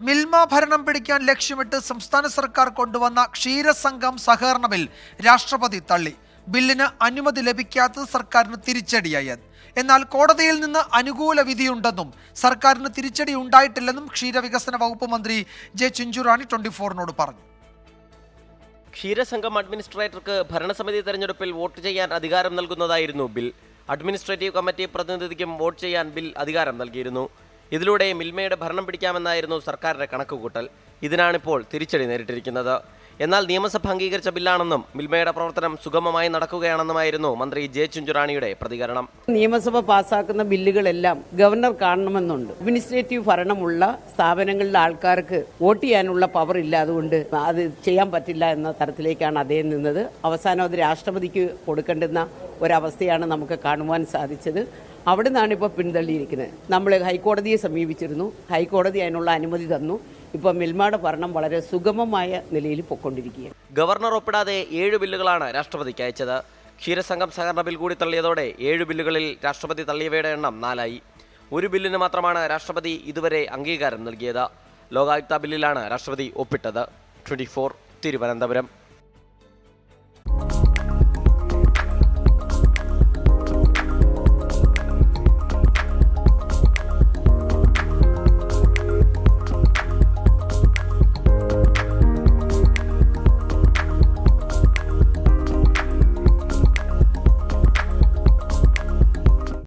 മിൽമ ഭരണം പിടിക്കാൻ ലക്ഷ്യമിട്ട് സംസ്ഥാന സർക്കാർ കൊണ്ടുവന്ന ക്ഷീരസംഘം സഹകരണ ബിൽ രാഷ്ട്രപതി തള്ളി. ബില്ലിന് അനുമതി ലഭിക്കാത്തത് സർക്കാരിന് തിരിച്ചടിയായി എന്നാൽ കോടതിയിൽ നിന്ന് അനുകൂല വിധിയുണ്ടെന്നും സർക്കാരിന് തിരിച്ചടി ഉണ്ടായിട്ടില്ലെന്നും ക്ഷീരവികസന വകുപ്പ് മന്ത്രി ജെ ചിഞ്ചുറാണി ട്വന്റി ഫോറിനോട് പറഞ്ഞു. ക്ഷീരസംഘം അഡ്മിനിസ്ട്രേറ്റർക്ക് ഭരണസമിതി തെരഞ്ഞെടുപ്പിൽ വോട്ട് ചെയ്യാൻ അധികാരം നൽകുന്നതായിരുന്നു ബിൽ. അഡ്മിനിസ്ട്രേറ്റീവ് കമ്മിറ്റി പ്രതിനിധിക്കും വോട്ട് ചെയ്യാൻ ബിൽ അധികാരം നൽകിയിരുന്നു. ഇതിലൂടെ മിൽമയുടെ ഭരണം പിടിക്കാമെന്നായിരുന്നു സർക്കാരിന്റെ കണക്കുകൂട്ടൽ. ഇതിനാണിപ്പോൾ തിരിച്ചടി നേരിട്ടിരിക്കുന്നത്. എന്നാൽ നിയമസഭ അംഗീകരിച്ച ബില്ലാണെന്നും മിൽമയുടെ പ്രവർത്തനം സുഗമമായി നടക്കുകയാണെന്നുമായിരുന്നു മന്ത്രി ജെ ചുഞ്ചുറാണിയുടെ പ്രതികരണം. നിയമസഭ പാസാക്കുന്ന ബില്ലുകളെല്ലാം ഗവർണർ കാണണമെന്നുണ്ട്. അഡ്മിനിസ്ട്രേറ്റീവ് ഭരണമുള്ള സ്ഥാപനങ്ങളിലെ ആൾക്കാർക്ക് വോട്ട് ചെയ്യാനുള്ള പവർ ഇല്ല അതുകൊണ്ട് അത് ചെയ്യാൻ പറ്റില്ല എന്ന തരത്തിലേക്കാണ് അദ്ദേഹം നിന്നത്. അവസാനം അത് രാഷ്ട്രപതിക്ക് കൊടുക്കേണ്ടുന്ന ഒരവസ്ഥയാണ് നമുക്ക് കാണുവാൻ സാധിച്ചത്. അവിടെ നിന്നാണ് ഇപ്പോൾ പിന്തള്ളിയിരിക്കുന്നത്. നമ്മൾ ഹൈക്കോടതിയെ സമീപിച്ചിരുന്നു. ഹൈക്കോടതി അതിനുള്ള അനുമതി തന്നു. ഇപ്പോൾ മിൽമയുടെ ഭരണം വളരെ സുഗമമായ നിലയിൽ പൊക്കൊണ്ടിരിക്കുകയാണ് ഗവർണർ ഒപ്പിടാതെ ഏഴ് ബില്ലുകളാണ് രാഷ്ട്രപതിക്ക് അയച്ചത്. ക്ഷീരസംഘം സഹകരണ ബിൽ കൂടി തള്ളിയതോടെ ഏഴ് ബില്ലുകളിൽ രാഷ്ട്രപതി തള്ളിയവയുടെ എണ്ണം നാലായി. ഒരു ബില്ലിന് മാത്രമാണ് രാഷ്ട്രപതി ഇതുവരെ അംഗീകാരം നൽകിയത്. ലോകായുക്ത ബില്ലിലാണ് രാഷ്ട്രപതി ഒപ്പിട്ടത്. ട്വന്റി തിരുവനന്തപുരം.